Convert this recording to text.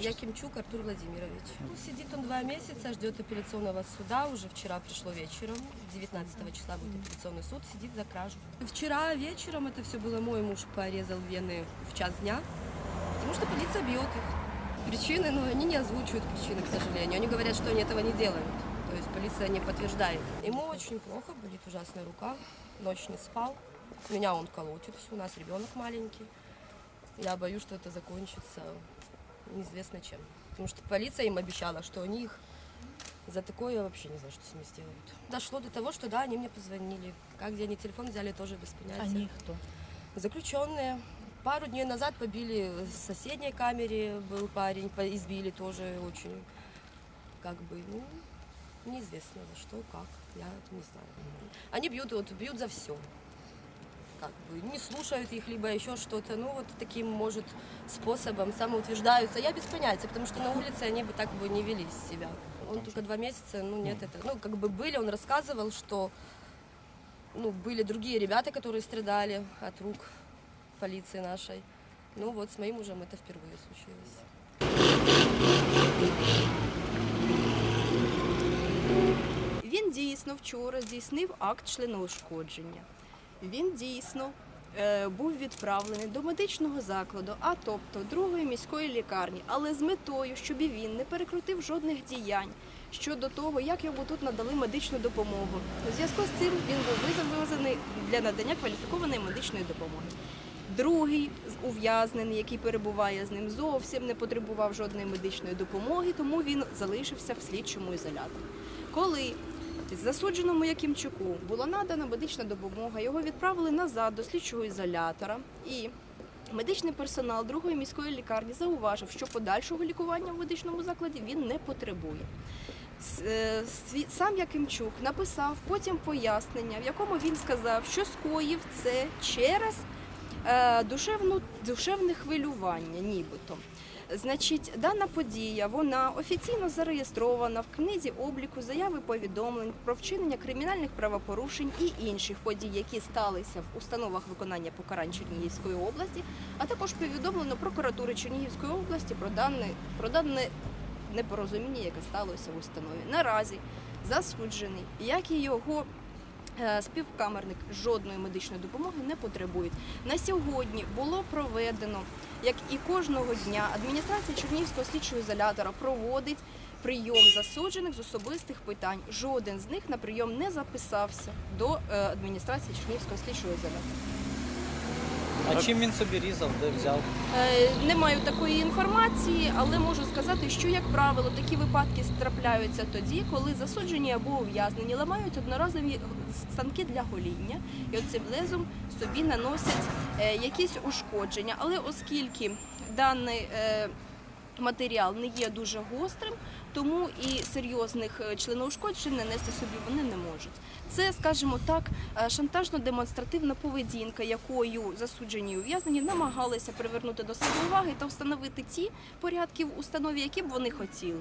Якимчук Артур Владимирович. Ну, сидит он два месяца, ждет апелляционного суда. Уже вчера пришло вечером. 19 числа будет апелляционный суд. Сидит за кражу. Вчера вечером это все было. Мой муж порезал вены в час дня, потому что полиция бьет их. Причины, но они не озвучивают причины, к сожалению. Они говорят, что они этого не делают. То есть полиция не подтверждает. Ему очень плохо, болит ужасная рука. Ночь не спал. Меня он колотит. У нас ребенок маленький. Я боюсь, что это закончится неизвестно чем. Потому что полиция им обещала, что они их за такое я вообще не знаю, что с ними сделают. Дошло до того, что да, они мне позвонили. Как где они телефон взяли, тоже без понятия. Они кто? Заключенные. Пару дней назад побили в соседней камере был парень, по- избили тоже очень, как бы, ну, неизвестно за что, как, я не знаю. Они бьют, вот, бьют за все. Как бы не слушают их, либо еще что-то, ну вот таким, может, способом самоутверждаются. Я без понятия, потому что на улице они бы так бы не вели себя. Он только два месяца, ну нет, это, ну как бы были, он рассказывал, что ну, были другие ребята, которые страдали от рук полиции нашей. Ну вот с моим мужем это впервые случилось. Він дійсно вчора здійснив акт членоушкодження. Він дійсно е, був відправлений до медичного закладу, а тобто другої міської лікарні, але з метою, щоб він не перекрутив жодних діянь щодо того, як йому тут надали медичну допомогу. У зв'язку з цим він був вивезений для надання кваліфікованої медичної допомоги. Другий ув'язнений, який перебуває з ним, зовсім не потребував жодної медичної допомоги, тому він залишився в слідчому ізоляторі. Коли засудженому Якимчуку була надана медична допомога, його відправили назад до слідчого ізолятора і. Медичний персонал другої міської лікарні зауважив, що подальшого лікування в медичному закладі він не потребує. Е, Сам Якимчук написав потім пояснення, в якому він сказав, що скоїв це через душевну, душевне хвилювання, нібито. Значить, дана подія вона офіційно зареєстрована в книзі обліку заяви повідомлень про вчинення кримінальних правопорушень і інших подій, які сталися в установах виконання покарань Чернігівської області, а також повідомлено прокуратури Чернігівської області про дане, про дане непорозуміння, яке сталося в установі. Наразі засуджений, як і його е, співкамерник жодної медичної допомоги не потребують. На сьогодні було проведено, як і кожного дня, адміністрація Чернігівського слідчого ізолятора проводить прийом засуджених з особистих питань. Жоден з них на прийом не записався до е, адміністрації Чернігівського слідчого ізолятора. А чим він собі різав, де взяв? Е, Не маю такої інформації, але можу сказати, що як правило такі випадки трапляються тоді, коли засуджені або ув'язнені ламають одноразові станки для гоління і оцим лезом собі наносять е, якісь ушкодження. Але оскільки даний е, матеріал не є дуже гострим, тому і серйозних е, членоушкоджень нанести собі вони не можуть. Це, скажімо так, е, шантажно-демонстративна поведінка, якою засуджені і ув'язнені намагалися привернути до себе уваги та встановити ті порядки в установі, які б вони хотіли.